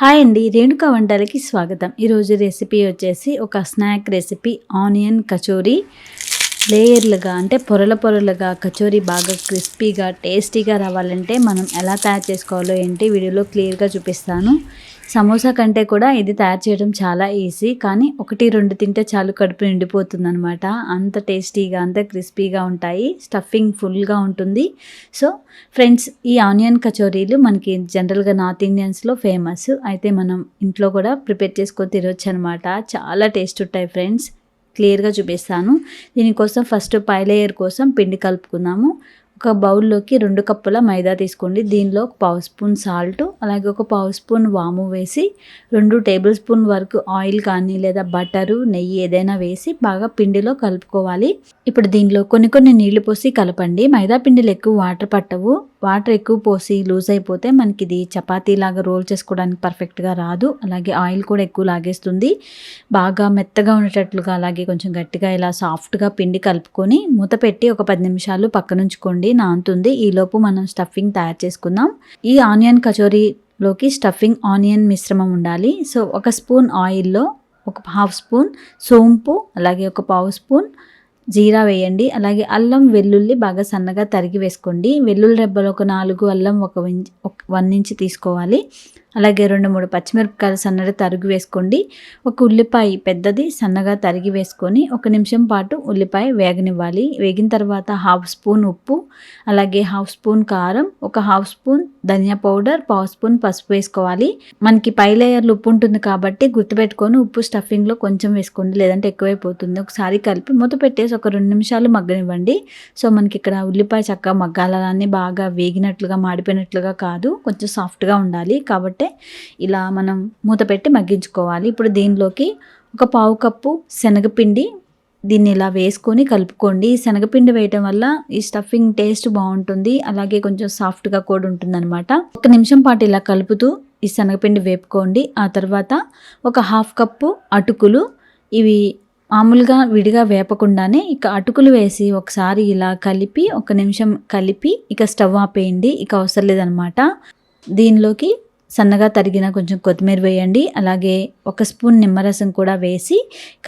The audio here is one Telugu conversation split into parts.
హాయ్ అండి రేణుక వంటలకి స్వాగతం. ఈరోజు రెసిపీ వచ్చేసి ఒక స్నాక్ రెసిపీ ఆనియన్ కచోరీ. లేయర్లుగా అంటే పొరల పొరలుగా కచోరీ బాగా క్రిస్పీగా టేస్టీగా రావాలంటే మనం ఎలా తయారు చేసుకోవాలో ఏంటి వీడియోలో క్లియర్గా చూపిస్తాను. సమోసా కంటే కూడా ఇది తయారు చేయడం చాలా ఈజీ కానీ ఒకటి రెండు తింటే చాలు కడుపు నిండిపోతుంది అనమాట అంత టేస్టీగా అంత క్రిస్పీగా ఉంటాయి. స్టఫింగ్ ఫుల్గా ఉంటుంది. సో ఫ్రెండ్స్ ఈ ఆనియన్ కచోరీలు మనకి జనరల్గా నార్త్ ఇండియన్స్లో ఫేమస్. అయితే మనం ఇంట్లో కూడా ప్రిపేర్ చేసుకొని తినొచ్చు అనమాట చాలా టేస్ట్ ఉంటాయి ఫ్రెండ్స్. క్లియర్గా చూపిస్తాను. దీనికోసం ఫస్ట్ పై లేయర్ కోసం పిండి కలుపుకుందాము. ఒక బౌల్లోకి రెండు కప్పుల మైదా తీసుకోండి. దీనిలో ఒక పావు స్పూన్ సాల్ట్ అలాగే ఒక పావు స్పూన్ వాము వేసి రెండు టేబుల్ స్పూన్ వరకు ఆయిల్ కానీ లేదా బటరు నెయ్యి ఏదైనా వేసి బాగా పిండిలో కలుపుకోవాలి. ఇప్పుడు దీనిలో కొన్ని కొన్ని నీళ్ళు పోసి కలపండి. మైదా పిండిలో ఎక్కువ వాటర్ పట్టవు. వాటర్ ఎక్కువ పోసి లూజ్ అయిపోతే మనకి ఇది చపాతీ లాగా రోల్ చేసుకోవడానికి పర్ఫెక్ట్గా రాదు. అలాగే ఆయిల్ కూడా ఎక్కువ లాగేస్తుంది. బాగా మెత్తగా ఉండేటట్లుగా అలాగే కొంచెం గట్టిగా ఇలా సాఫ్ట్గా పిండి కలుపుకొని మూత పెట్టి ఒక పది నిమిషాలు పక్కనుంచుకోండి. నానుతుంది ఈలోపు మనం స్టఫింగ్ తయారు చేసుకుందాం. ఈ ఆనియన్ కచోరీలోకి స్టఫింగ్ ఆనియన్ మిశ్రమం ఉండాలి. సో ఒక స్పూన్ ఆయిల్లో ఒక హాఫ్ స్పూన్ సోంపు అలాగే ఒక పావు స్పూన్ జీరా వేయండి. అలాగే అల్లం వెల్లుల్లి బాగా సన్నగా తరిగి వేసుకోండి. వెల్లుల్లి రెబ్బలు ఒక నాలుగు అల్లం ఒక వన్ ఇంచ్ తీసుకోవాలి. అలాగే రెండు మూడు పచ్చిమిరపకాయలు సన్నగా తరిగి వేసుకోండి. ఒక ఉల్లిపాయ పెద్దది సన్నగా తరిగి వేసుకొని ఒక నిమిషం పాటు ఉల్లిపాయ వేగనివ్వాలి. వేగిన తర్వాత హాఫ్ స్పూన్ ఉప్పు అలాగే హాఫ్ స్పూన్ కారం ఒక హాఫ్ స్పూన్ ధనియా పౌడర్ పావు స్పూన్ పసుపు వేసుకోవాలి. మనకి పై లేయర్లు ఉప్పు ఉంటుంది కాబట్టి గుర్తుపెట్టుకొని ఉప్పు స్టఫింగ్లో కొంచెం వేసుకోండి లేదంటే ఎక్కువైపోతుంది. ఒకసారి కలిపి మూత పెట్టేసి ఒక రెండు నిమిషాలు మగ్గనివ్వండి. సో మనకి ఇక్కడ ఉల్లిపాయ చక్కగా మగ్గాలన్నీ బాగా వేగినట్లుగా మాడిపోయినట్లుగా కాదు. కొంచెం సాఫ్ట్గా ఉండాలి కాబట్టి ఇలా మనం మూత పెట్టి మగ్గించుకోవాలి. ఇప్పుడు దీనిలోకి ఒక పావు కప్పు శనగపిండి దీన్ని ఇలా వేసుకొని కలుపుకోండి. శనగపిండి వేయటం వల్ల ఈ స్టఫింగ్ టేస్ట్ బాగుంటుంది. అలాగే కొంచెం సాఫ్ట్గా కూడా ఉంటుంది అనమాట ఒక నిమిషం పాటు ఇలా కలుపుతూ ఈ శనగపిండి వేపుకోండి. ఆ తర్వాత ఒక హాఫ్ కప్పు అటుకులు ఇవి మామూలుగా విడిగా వేపకుండానే ఇక అటుకులు వేసి ఒకసారి ఇలా కలిపి ఒక నిమిషం కలిపి ఇక స్టవ్ ఆపేయండి. ఇక అవసరం లేదనమాట దీనిలోకి సన్నగా తరిగిన కొంచెం కొత్తిమీర వేయండి. అలాగే ఒక స్పూన్ నిమ్మరసం కూడా వేసి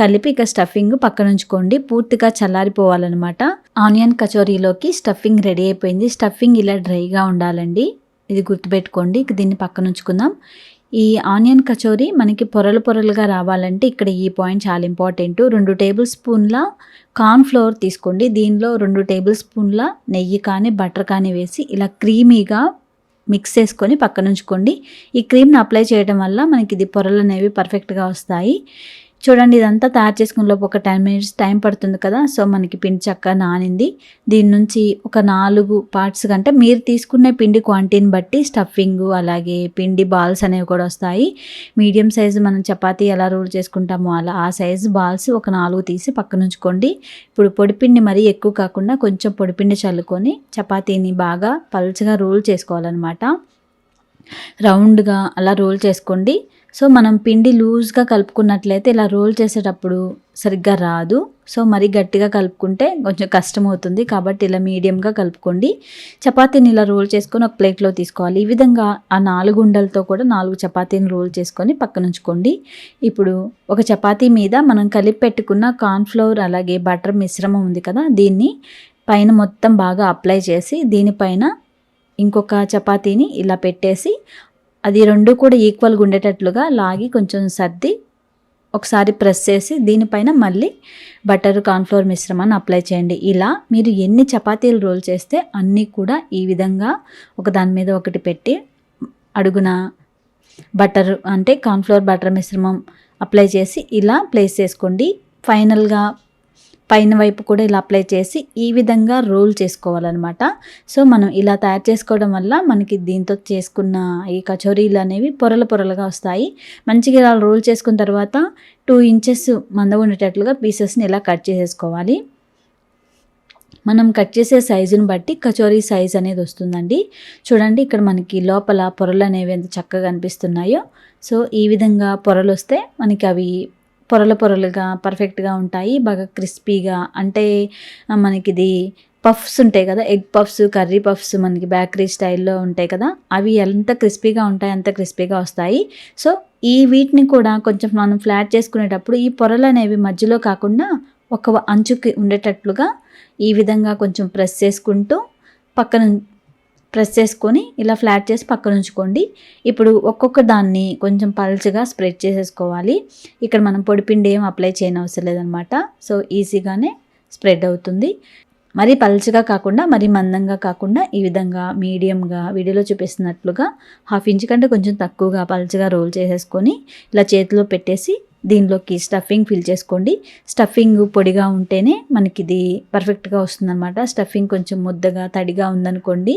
కలిపి ఇక స్టఫింగ్ పక్కనుంచుకోండి. పూర్తిగా చల్లారిపోవాలన్నమాట. ఆనియన్ కచోరీలోకి స్టఫింగ్ రెడీ అయిపోయింది. స్టఫింగ్ ఇలా డ్రైగా ఉండాలండి. ఇది గుర్తుపెట్టుకోండి. ఇక దీన్ని పక్కన ఉంచుకుందాం ఈ ఆనియన్ కచోరీ మనకి పొరలు పొరలుగా రావాలంటే ఇక్కడ ఈ పాయింట్ చాలా ఇంపార్టెంట్. రెండు టేబుల్ స్పూన్ల కార్న్ ఫ్లోర్ తీసుకోండి. దీనిలో రెండు టేబుల్ స్పూన్ల నెయ్యి కానీ బటర్ కానీ వేసి ఇలా క్రీమీగా మిక్స్ చేసుకొని పక్కనుంచుకోండి ఈ క్రీమ్ని అప్లై చేయడం వల్ల మనకి ఇది పొరలు అనేవి పర్ఫెక్ట్గా వస్తాయి. చూడండి ఇదంతా తయారు చేసుకునే లోపు ఒక టెన్ మినిట్స్ టైం పడుతుంది కదా. సో మనకి పిండి చక్క నానింది. దీని నుంచి ఒక నాలుగు పార్ట్స్ కంటే మీరు తీసుకునే పిండి క్వాంటిటీని బట్టి స్టఫింగ్ అలాగే పిండి బాల్స్ అనేవి కూడా వస్తాయి. మీడియం సైజు మనం చపాతీ ఎలా రోల్ చేసుకుంటామో అలా ఆ సైజు బాల్స్ ఒక నాలుగు తీసి పక్కన ఉంచుకోండి. ఇప్పుడు పొడిపిండి మరీ ఎక్కువ కాకుండా కొంచెం పొడిపిండి చల్లుకొని చపాతీని బాగా పల్చగా రోల్ చేసుకోవాలన్నమాట. రౌండ్గా అలా రోల్ చేసుకోండి. సో మనం పిండి లూజ్గా కలుపుకున్నట్లయితే ఇలా రోల్ చేసేటప్పుడు సరిగ్గా రాదు. సో మరీ గట్టిగా కలుపుకుంటే కొంచెం కష్టం అవుతుంది కాబట్టి ఇలా మీడియంగా కలుపుకోండి. చపాతీని ఇలా రోల్ చేసుకొని ఒక ప్లేట్లో తీసుకోవాలి. ఈ విధంగా ఆ నాలుగు ఉండలతో కూడా నాలుగు చపాతీని రోల్ చేసుకొని పక్కన ఉంచుకోండి. ఇప్పుడు ఒక చపాతీ మీద మనం కలిపి పెట్టుకున్న కార్న్ఫ్లవర్ అలాగే బటర్ మిశ్రమం ఉంది కదా దీన్ని పైన మొత్తం బాగా అప్లై చేసి దీనిపైన ఇంకొక చపాతీని ఇలా పెట్టేసి అది రెండు కూడా ఈక్వల్గా ఉండేటట్లుగా లాగి కొంచెం సర్ది ఒకసారి ప్రెస్ చేసి దీనిపైన మళ్ళీ బటర్ కార్న్ఫ్లోర్ మిశ్రమాన్ని అప్లై చేయండి. ఇలా మీరు ఎన్ని చపాతీలు రోల్ చేస్తే అన్నీ కూడా ఈ విధంగా ఒక దాని మీద ఒకటి పెట్టి అడుగున బటర్ అంటే కార్న్ఫ్లోర్ బటర్ మిశ్రమం అప్లై చేసి ఇలా ప్లేస్ చేసుకోండి. ఫైనల్గా పైన వైపు కూడా ఇలా అప్లై చేసి ఈ విధంగా రోల్ చేసుకోవాలన్నమాట. సో మనం ఇలా తయారు చేసుకోవడం వల్ల మనకి దీంతో చేసుకున్న ఈ కచోరీలు అనేవి పొరలు పొరలుగా వస్తాయి. మంచిగా ఇలా రోల్ చేసుకున్న తర్వాత టూ ఇంచెస్ మంద ఉండేటట్లుగా పీసెస్ని ఇలా కట్ చేసేసుకోవాలి. మనం కట్ చేసే సైజుని బట్టి కచోరీ సైజ్ అనేది వస్తుందండి. చూడండి ఇక్కడ మనకి లోపల పొరలు అనేవి ఎంత చక్కగా కనిపిస్తున్నాయో సో ఈ విధంగా పొరలు వస్తే మనకి అవి పొరలు పొరలుగా పర్ఫెక్ట్గా ఉంటాయి. బాగా క్రిస్పీగా అంటే మనకి ఇది పఫ్స్ ఉంటాయి కదా ఎగ్ పఫ్స్ కర్రీ పఫ్స్ మనకి బేకరీ స్టైల్లో ఉంటాయి కదా అవి ఎంత క్రిస్పీగా ఉంటాయి అంత క్రిస్పీగా వస్తాయి. సో ఈ వీటిని కూడా కొంచెం మనం ఫ్లాట్ చేసుకునేటప్పుడు ఈ పొరలు అనేవి మధ్యలో కాకుండా ఒక అంచుకి ఉండేటట్లుగా ఈ విధంగా కొంచెం ప్రెస్ చేసుకుంటూ పక్కన ప్రెస్ చేసుకొని ఇలా ఫ్లాట్ చేసి పక్కన ఉంచుకోండి. ఇప్పుడు ఒక్కొక్క దాన్ని కొంచెం పల్చగా స్ప్రెడ్ చేసేసుకోవాలి. ఇక్కడ మనం పొడిపిండి ఏం అప్లై చేయని అవసరం లేదనమాట. సో ఈజీగానే స్ప్రెడ్ అవుతుంది. మరీ పల్చగా కాకుండా మరీ మందంగా కాకుండా ఈ విధంగా మీడియంగా వీడియోలో చూపిస్తున్నట్లుగా హాఫ్ ఇంచ్ కంటే కొంచెం తక్కువగా పల్చగా రోల్ చేసేసుకొని ఇలా చేతిలో పెట్టేసి దీనిలోకి స్టఫింగ్ ఫిల్ చేసుకోండి. స్టఫింగ్ పొడిగా ఉంటేనే మనకి ఇది పర్ఫెక్ట్గా వస్తుందన్నమాట. స్టఫింగ్ కొంచెం ముద్దగా తడిగా ఉందనుకోండి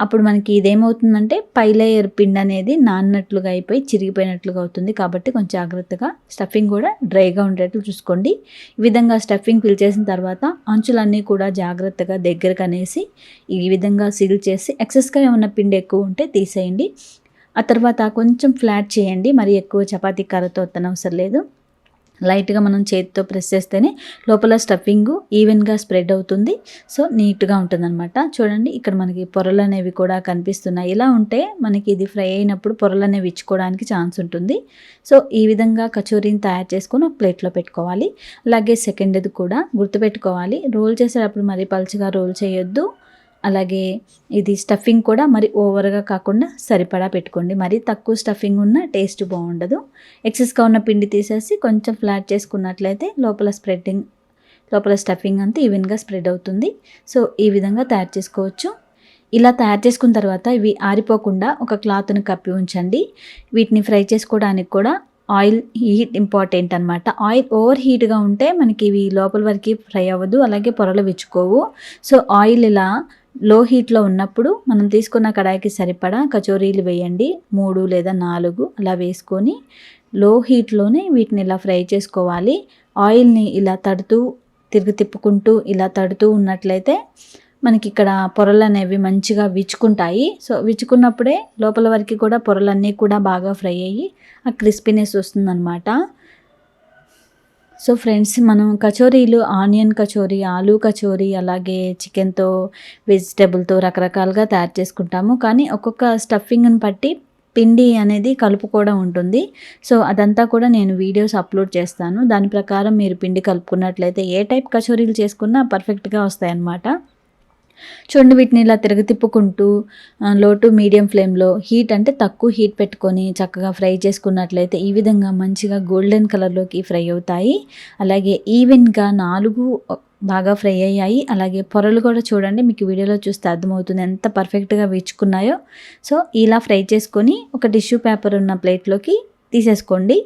అప్పుడు మనకి ఇదేమవుతుందంటే పై లేయర్ పిండి అనేది నాన్నట్లుగా అయిపోయి చిరిగిపోయినట్లుగా అవుతుంది. కాబట్టి కొంచెం జాగ్రత్తగా స్టఫింగ్ కూడా డ్రైగా ఉండేట్లు చూసుకోండి. ఈ విధంగా స్టఫింగ్ ఫిల్ చేసిన తర్వాత అంచులన్నీ కూడా జాగ్రత్తగా దగ్గరకు అనేసి ఈ విధంగా సీల్ చేసి ఎక్సెస్గా ఏమన్నా పిండి ఎక్కువ ఉంటే తీసేయండి. ఆ తర్వాత కొంచెం ఫ్లాట్ చేయండి. మరి ఎక్కువ చపాతీ కర్రతో అవసరం లేదు. లైట్గా మనం చేతితో ప్రెస్ చేస్తేనే లోపల స్టఫింగ్ ఈవెన్గా స్ప్రెడ్ అవుతుంది. సో నీట్గా ఉంటుందన్నమాట. చూడండి ఇక్కడ మనకి పొరలు అనేవి కూడా కనిపిస్తున్నాయి. ఇలా ఉంటే మనకి ఇది ఫ్రై అయినప్పుడు పొరలు అనేవి ఇచ్చుకోవడానికి ఛాన్స్ ఉంటుంది. సో ఈ విధంగా కచోరీని తయారు చేసుకొని ఒక ప్లేట్లో పెట్టుకోవాలి. అలాగే సెకండ్ది కూడా గుర్తుపెట్టుకోవాలి. రోల్ చేసేటప్పుడు మరి పలుచగా రోల్ చేయొద్దు. అలాగే ఇది స్టఫింగ్ కూడా మరి ఓవర్గా కాకుండా సరిపడా పెట్టుకోండి. మరి తక్కువ స్టఫింగ్ ఉన్న టేస్ట్ బాగుండదు. ఎక్సెస్గా ఉన్న పిండి తీసేసి కొంచెం ఫ్లాట్ చేసుకున్నట్లయితే లోపల స్ప్రెడ్డింగ్ లోపల స్టఫింగ్ అంతా ఈవెన్గా స్ప్రెడ్ అవుతుంది. సో ఈ విధంగా తయారు చేసుకోవచ్చు. ఇలా తయారు చేసుకున్న తర్వాత ఇవి ఆరిపోకుండా ఒక క్లాత్ని కప్పి ఉంచండి. వీటిని ఫ్రై చేసుకోవడానికి కూడా ఆయిల్ హీట్ ఇంపార్టెంట్ అనమాట ఆయిల్ ఓవర్ హీట్గా ఉంటే మనకి ఇవి లోపల వరకు ఫ్రై అవ్వదు అలాగే పొరలు విచ్చుకోవు. సో ఆయిల్ ఇలా లో హీట్లో ఉన్నప్పుడు మనం తీసుకున్న కడాయికి సరిపడా కచోరీలు వేయండి. మూడు లేదా నాలుగు అలా వేసుకొని లో హీట్లోనే వీటిని ఇలా ఫ్రై చేసుకోవాలి. ఆయిల్ని ఇలా తడుతూ తిరిగి తిప్పుకుంటూ ఇలా తడుతూ ఉన్నట్లయితే మనకి ఇక్కడ పొరలు అనేవి మంచిగా విచ్చుకుంటాయి. సో విచ్చుకున్నప్పుడే లోపల వరకు కూడా పొరలన్నీ కూడా బాగా ఫ్రై అయ్యి ఆ క్రిస్పీనెస్ వస్తుందన్నమాట. సో ఫ్రెండ్స్ మనం కచోరీలు ఆనియన్ కచోరీ ఆలూ కచోరీ అలాగే చికెన్తో వెజిటేబుల్తో రకరకాలుగా తయారు చేసుకుంటాము. కానీ ఒక్కొక్క స్టఫింగ్ని బట్టి పిండి అనేది కలుపుకోవడం ఉంటుంది. సో అదంతా కూడా నేను వీడియోస్ అప్లోడ్ చేస్తాను. దాని ప్రకారం మీరు పిండి కలుపుకున్నట్లయితే ఏ టైప్ కచోరీలు చేసుకున్నా పర్ఫెక్ట్గా వస్తాయన్నమాట. చూడండి వీటిని ఇలా తిరగ తిప్పుకుంటూ లో టు మీడియం ఫ్లేమ్లో హీట్ అంటే తక్కువ హీట్ పెట్టుకొని చక్కగా ఫ్రై చేసుకున్నట్లయితే ఈ విధంగా మంచిగా గోల్డెన్ కలర్లోకి ఫ్రై అవుతాయి. అలాగే ఈవెన్గా నాలుగు బాగా ఫ్రై అయ్యాయి. అలాగే పొరలు కూడా చూడండి మీకు వీడియోలో చూస్తే అర్థమవుతుంది ఎంత పర్ఫెక్ట్గా వేచుకున్నాయో. సో ఇలా ఫ్రై చేసుకొని ఒక టిష్యూ పేపర్ ఉన్న ప్లేట్లోకి తీసేసుకోండి.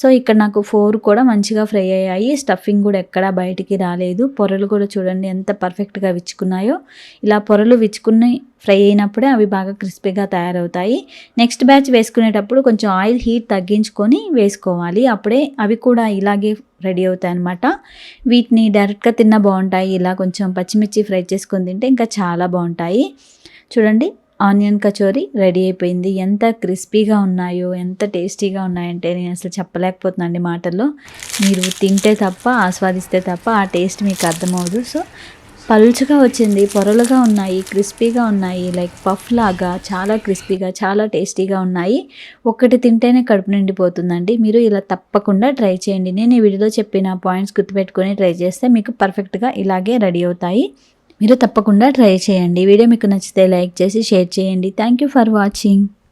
సో ఇక్కడ నాకు ఫోర్ కూడా మంచిగా ఫ్రై అయ్యాయి. స్టఫింగ్ కూడా ఎక్కడా బయటికి రాలేదు. పొరలు కూడా చూడండి ఎంత పర్ఫెక్ట్గా విచ్చుకున్నాయో. ఇలా పొరలు విచ్చుకుని ఫ్రై అయినప్పుడే అవి బాగా క్రిస్పీగా తయారవుతాయి. నెక్స్ట్ బ్యాచ్ వేసుకునేటప్పుడు కొంచెం ఆయిల్ హీట్ తగ్గించుకొని వేసుకోవాలి. అప్పుడే అవి కూడా ఇలాగే రెడీ అవుతాయి అనమాట వీటిని డైరెక్ట్గా తిన్న బాగుంటాయి. ఇలా కొంచెం పచ్చిమిర్చి ఫ్రై చేసుకొని తింటే ఇంకా చాలా బాగుంటాయి. చూడండి. ఆనియన్ కచోరీ రెడీ అయిపోయింది. ఎంత క్రిస్పీగా ఉన్నాయో ఎంత టేస్టీగా ఉన్నాయంటే నేను అసలు చెప్పలేకపోతున్నాండి మాటల్లో. మీరు తింటే తప్ప ఆస్వాదిస్తే తప్ప ఆ టేస్ట్ మీకు అర్థమవుదు. సో పలుచగా వచ్చింది పొరలుగా ఉన్నాయి క్రిస్పీగా ఉన్నాయి లైక్ పఫ్ లాగా చాలా క్రిస్పీగా చాలా టేస్టీగా ఉన్నాయి. ఒక్కటి తింటేనే కడుపు నిండిపోతుందండి. మీరు ఇలా తప్పకుండా ట్రై చేయండి. నేను ఈ వీడియోలో చెప్పిన పాయింట్స్ గుర్తుపెట్టుకొని ట్రై చేస్తే మీకు పర్ఫెక్ట్గా ఇలాగే రెడీ అవుతాయి. మీరు తప్పకుండా ట్రై చేయండి. వీడియో మీకు నచ్చితే లైక్ చేసి షేర్ చేయండి. Thank you for watching